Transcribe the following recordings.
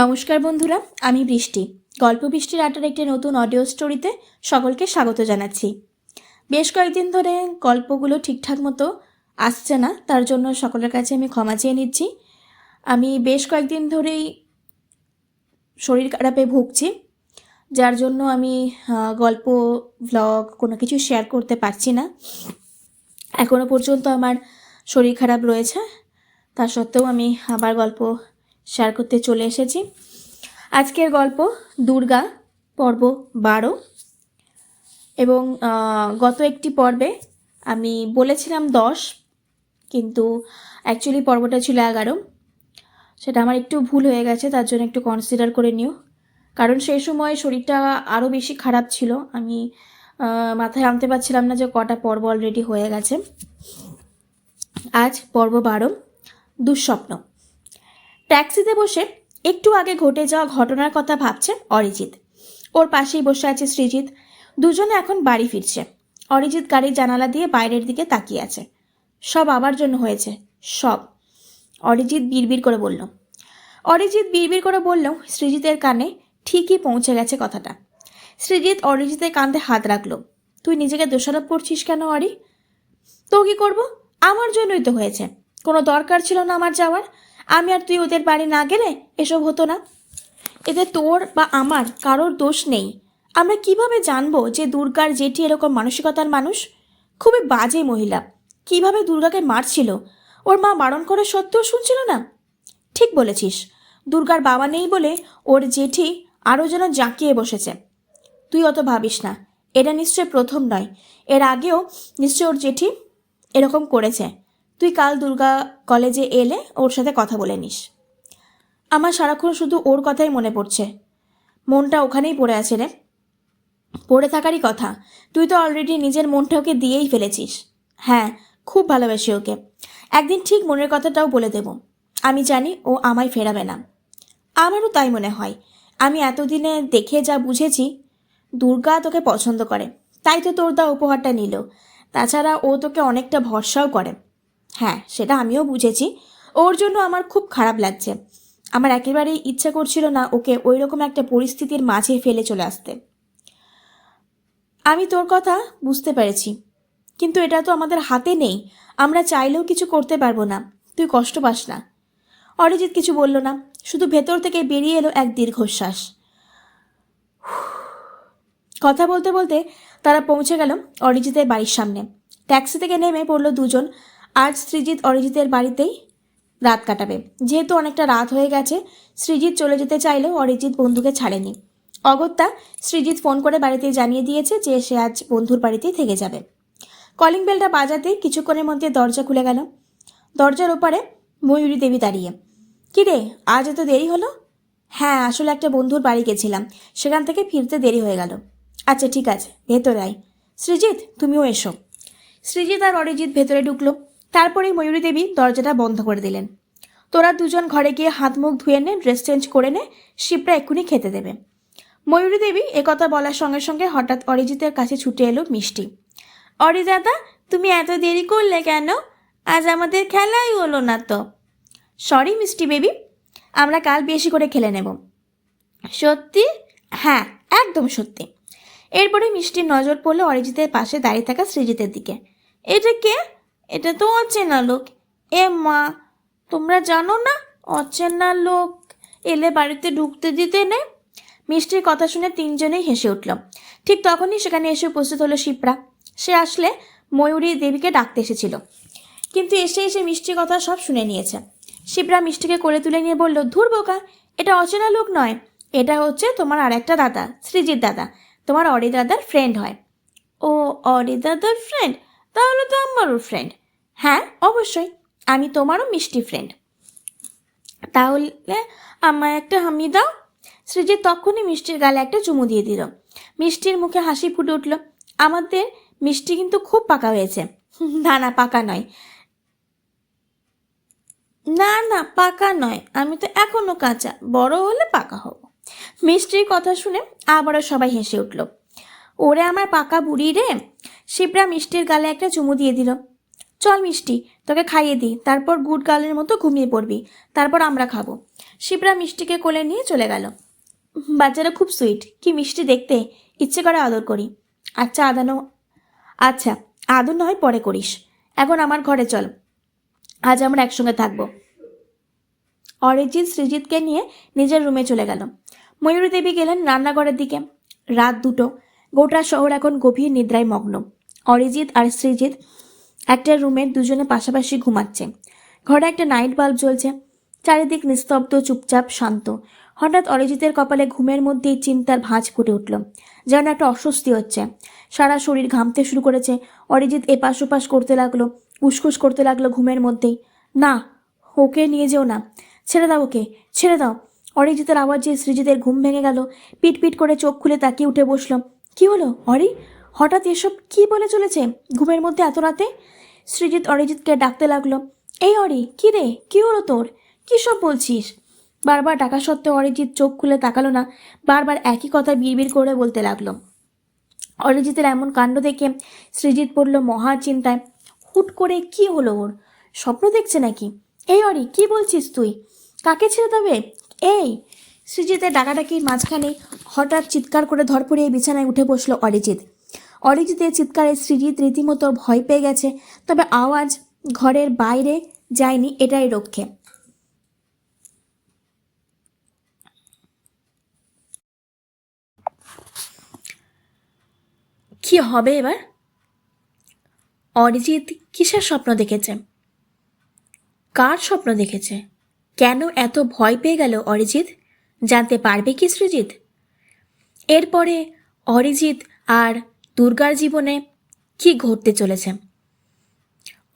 নমস্কার বন্ধুরা, আমি বৃষ্টি। গল্প বৃষ্টির আটার একটি নতুন অডিও স্টোরিতে সকলকে স্বাগত জানাচ্ছি। বেশ কয়েকদিন ধরে গল্পগুলো ঠিকঠাক মতো আসছে না, তার জন্য সকলের কাছে আমি ক্ষমা চেয়ে নিচ্ছি। আমি বেশ কয়েকদিন ধরেই শরীর খারাপে ভুগছি, যার জন্য আমি গল্প ভ্লগ কোনো কিছু শেয়ার করতে পারছি না। এখনও পর্যন্ত আমার শরীর খারাপ রয়েছে তা সত্ত্বেও আমি আবার গল্প শেয়ার করতে চলে এসেছি। আজকের গল্প দুর্গা, পর্ব বারো। এবং গত একটি পর্বে আমি বলেছিলাম দশ, কিন্তু অ্যাকচুয়ালি পর্বটা ছিল এগারো। সেটা আমার একটু ভুল হয়ে গেছে, তার জন্য একটু কনসিডার করে নিও। কারণ সেই সময় শরীরটা আরও বেশি খারাপ ছিল। আমি মাথায় আনতে পারছিলাম না যে কটা পর্ব অলরেডি হয়ে গেছে। আজ পর্ব বারো, দুঃস্বপ্ন। ট্যাক্সিতে বসে একটু আগে ঘটে যাওয়া ঘটনার কথা ভাবছে অরিজিৎ। ওর পাশেই বসে আছে সৃজিৎ। দুজনে এখন বাড়ি ফিরছে। অরিজিৎ গাড়ির জানালা দিয়ে বাইরের দিকে তাকিয়ে আছে। সব আবার জন্য হয়েছে, সব। অরিজিৎ বিড়বিড় করে বলল। অরিজিৎ বিড়বিড় করে বলল, সৃজিতের কানে ঠিকই পৌঁছে গেছে কথাটা। সৃজিৎ অরিজিতের কাঁধে হাত রাখল। তুই নিজেকে দোষারোপ করছিস কেন অরি? তো কি করব? আমার জন্যই তো হয়েছে। কোনো দরকার ছিল না আমার যাওয়ার। আমি আর তুই ওদের বাড়ি না গেলে এসব হতো না। এতে তোর বা আমার কারোর দোষ নেই। আমরা কীভাবে জানব যে দুর্গার জেঠি এরকম মানসিকতার মানুষ? খুবই বাজে মহিলা। কীভাবে দুর্গাকে মারছিল? ওর মা বারণ করে সত্ত্বেও শুনছিল না? ঠিক বলেছিস। দুর্গার বাবা নেই বলে ওর জেঠি আরও যেন জাঁকিয়ে বসেছে। তুই অত ভাবিস না। এটা নিশ্চয় প্রথম নয়। এর আগেও নিশ্চয় ওর জেঠি এরকম করেছে। তুই কাল দুর্গা কলেজে এলে ওর সাথে কথা বলে নিস। আমার সারাক্ষণ শুধু ওর কথাই মনে পড়ছে। মনটা ওখানেই পড়ে আছে রে। পড়ে থাকারই কথা। তুই তো অলরেডি নিজের মনটা ওকে দিয়েই ফেলেছিস। হ্যাঁ খুব ভালোবাসি ওকে। একদিন ঠিক মনের কথাটাও বলে দেব। আমি জানি ও আমায় ফেরাবে না। আমারও তাই মনে হয়। আমি এতদিনে দেখে যা বুঝেছি, দুর্গা তোকে পছন্দ করে। তাই তো তোর দা উপহারটা নিল। তাছাড়া ও তোকে অনেকটা ভরসাও করে। হ্যাঁ সেটা আমিও বুঝেছি। ওর জন্য আমার খুব খারাপ লাগছে। আমার একেবারেই ইচ্ছা করছিল না ওকে ওই রকম একটা পরিস্থিতির মাঝে ফেলে চলে আসতে। আমি তোর কথা বুঝতে পেরেছি, কিন্তু এটা তো আমাদের হাতে নেই। আমরা চাইলেও কিছু করতে পারব না। তুই কষ্ট পাস না। অরিজিৎ কিছু বলল না। শুধু ভেতর থেকে বেরিয়ে এলো এক দীর্ঘশ্বাস। কথা বলতে বলতে তারা পৌঁছে গেল অরিজিতের বাড়ির সামনে। ট্যাক্সি থেকে নেমে পড়ল দুজন। আজ সৃজিৎ অরিজিতের বাড়িতেই রাত কাটাবে। যেহেতু অনেকটা রাত হয়ে গেছে সৃজিৎ চলে যেতে চাইলেও অরিজিৎ বন্ধুকে ছাড়েনি। অগত্যা সৃজিৎ ফোন করে বাড়িতে জানিয়ে দিয়েছে যে সে আজ বন্ধুর বাড়িতেই থেকে যাবে। কলিং বেলটা বাজাতেই কিছুক্ষণের মধ্যে দরজা খুলে গেল। দরজার ওপারে ময়ূরী দেবী দাঁড়িয়ে। কিরে আজ এত দেরি হলো? হ্যাঁ আসলে একটা বন্ধুর বাড়ি গেছিলাম। সেখান থেকে ফিরতে দেরি হয়ে গেল। আচ্ছা ঠিক আছে, ভেতরে আয়। সৃজিৎ, তুমিও এসো। সৃজিৎ আর অরিজিৎ ভেতরে ঢুকলো। তারপরেই ময়ূরী দেবী দরজাটা বন্ধ করে দিলেন। তোরা দুজন ঘরে গিয়ে হাত মুখ ধুয়ে নে ড্রেস চেঞ্জ করে নে, শিবরা এক্ষুনি খেতে দেবে। ময়ূরী দেবী একথা বলার সঙ্গে সঙ্গে হঠাৎ অরিজিতের কাছে ছুটে এলো মিষ্টি। অরিজাদা তুমি এত দেরি করলে কেন? আজ আমাদের খেলাই হলো না তো। সরি মিষ্টি বেবি, আমরা কাল বেশি করে খেলে নেব। সত্যি? হ্যাঁ একদম সত্যি। এরপরে মিষ্টির নজর পড়ল অরিজিতের পাশে দাঁড়িয়ে থাকা সৃজিতের দিকে। এটা কে? এটা তো অচেনা লোক। এ মা, তোমরা জানো না? অচেনা লোক। এলে বাড়িতে ঢুকতে দিতে নেই মিষ্টির কথা শুনে তিনজনেই হেসে উঠল। ঠিক তখনই সেখানে এসে উপস্থিত হলো শিপ্রা। সে আসলে ময়ূরী দেবীকে ডাকতে এসেছিল। কিন্তু এসে এসে মিষ্টির কথা সব শুনে নিয়েছে। শিপ্রা মিষ্টিকে কোলে তুলে নিয়ে বলল, ধুর বোকা, এটা অচেনা লোক নয়। এটা হচ্ছে তোমার আরেকটা দাদা সৃজিৎ দাদা। তোমার অরি দাদার ফ্রেন্ড হয়। ও অরি দাদার ফ্রেন্ড তাহলে তো আমারও ফ্রেন্ড হ্যাঁ অবশ্যই। আমি তোমারও মিষ্টি ফ্রেন্ড তাহলে আমায় একটা হামি দাও। সৃজিৎ তখনই মিষ্টির গালে একটা চুমু দিয়ে দিল। মিষ্টির মুখে হাসি ফুটে উঠল। আমাদের মিষ্টি কিন্তু খুব পাকা হয়েছে। না না, পাকা নয়। না না, পাকা নয়। আমি তো এখনও কাঁচা। বড় হলে পাকা হব। মিষ্টির কথা শুনে আবারও সবাই হেসে উঠল। ওরে আমার পাকা বুড়ি রে। শিবরা মিষ্টির গালে একটা চুমু দিয়ে দিল। চল মিষ্টি, তোকে খাইয়ে দিই, তারপর গুড গার্লের মতো ঘুমিয়ে পড়বি, তারপর আমরা খাব। শিবরা মিষ্টিকে কোলে নিয়ে চলে গেল। বাচ্চারা খুব সুইট, কি মিষ্টি দেখতে, ইচ্ছে করে আদর করি। আচ্ছা আদানো আচ্ছা আদর নয়, পরে করিস। এখন আমার ঘরে চল। আজ আমরা একসঙ্গে থাকব। অরিজিৎ সৃজিতকে নিয়ে নিজের রুমে চলে গেল। ময়ূরী দেবী গেলেন রান্নাঘরের দিকে। রাত দুটো। গোটা শহর এখন গভীর নিদ্রায় মগ্ন। অরিজিৎ আর সৃজিত একটা রুমে দুজনে পাশাপাশি ঘুমাচ্ছে। ঘরে একটা নাইট বাল্ব জ্বলছে। চারিদিক নিস্তব্ধ, চুপচাপ, শান্ত। হঠাৎ অরিজিতের কপালে ঘুমের মধ্যেই চিন্তার ভাঁজ ফুটে উঠল। যেন একটা অস্বস্তি হচ্ছে। সারা শরীর ঘামতে শুরু করেছে। অরিজিৎ এপাশ ওপাশ করতে লাগল উসকুস করতে লাগল ঘুমের মধ্যেই। না, ওকে নিয়ে যেও না। ছেড়ে দাও ওকে, ছেড়ে দাও। অরিজিতের আওয়াজ আওয়াজে সৃজিতের ঘুম ভেঙে গেল পিট পিট করে চোখ খুলে তাকিয়ে উঠে বসল। কি হলো? অরি, হঠাৎ এসব কি বলে চলেছে? ঘুমের মধ্যে এত রাতে? সৃজিত অরিজিৎকে ডাকতে লাগল। এই অরি, কি রে? কি হলো তোর? কী সব বলছিস? বারবার ডাকা সত্ত্বেও অরিজিৎ চোখ খুলে তাকালো না, বারবার একই কথা বিড়বিড় করে বলতে লাগল। অরিজিতের এমন কাণ্ড দেখে সৃজিত পড়ল মহা চিন্তায়। হুট করে কি হলো ওর? স্বপ্ন দেখছে নাকি? এই অরি, কি বলছিস তুই? কাকে ছেড়ে দেবে? এই! সৃজিতের ডাকাডাকির মাঝখানে হঠাৎ চিৎকার করে ধরপড়িয়ে বিছানায় উঠে বসল অরিজিৎ। অরিজিতের চিৎকারে সৃজিত রীতিমতো ভয় পেয়ে গেছে, তবে আওয়াজ ঘরের বাইরে যায়নি এটাই রক্ষে। কি হবে এবার? অরিজিৎ কিসের স্বপ্ন দেখেছে? কার স্বপ্ন দেখেছে? কেন এত ভয় পেয়ে গেল অরিজিৎ? জানতে পারবে কি সৃজিৎ এরপরে অরিজিৎ আর দুর্গার জীবনে কি ঘটতে চলেছে?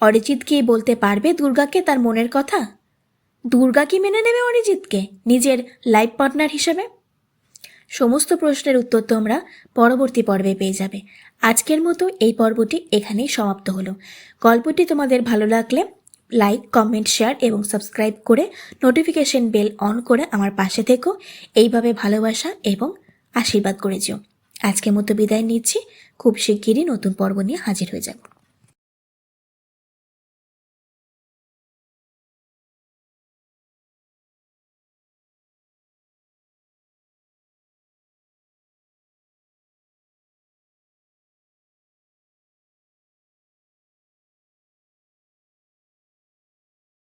অরিজিৎ কি বলতে পারবে দুর্গাকে তার মনের কথা? দুর্গা কি মেনে নেবে অরিজিৎকে নিজের লাইফ পার্টনার হিসেবে? সমস্ত প্রশ্নের উত্তর তোমরা পরবর্তী পর্বে পেয়ে যাবে। আজকের মতো এই পর্বটি এখানেই সমাপ্ত হলো। গল্পটি তোমাদের ভালো লাগলে লাইক, কমেন্ট, শেয়ার এবং সাবস্ক্রাইব করে নোটিফিকেশন বেল অন করে আমার পাশে থেকো। এইভাবে ভালোবাসা এবং আশীর্বাদ করে যেও। আজকের মতো বিদায় নিচ্ছি। খুব শিগগিরই নতুন পর্ব নিয়ে হাজির হয়ে যাব।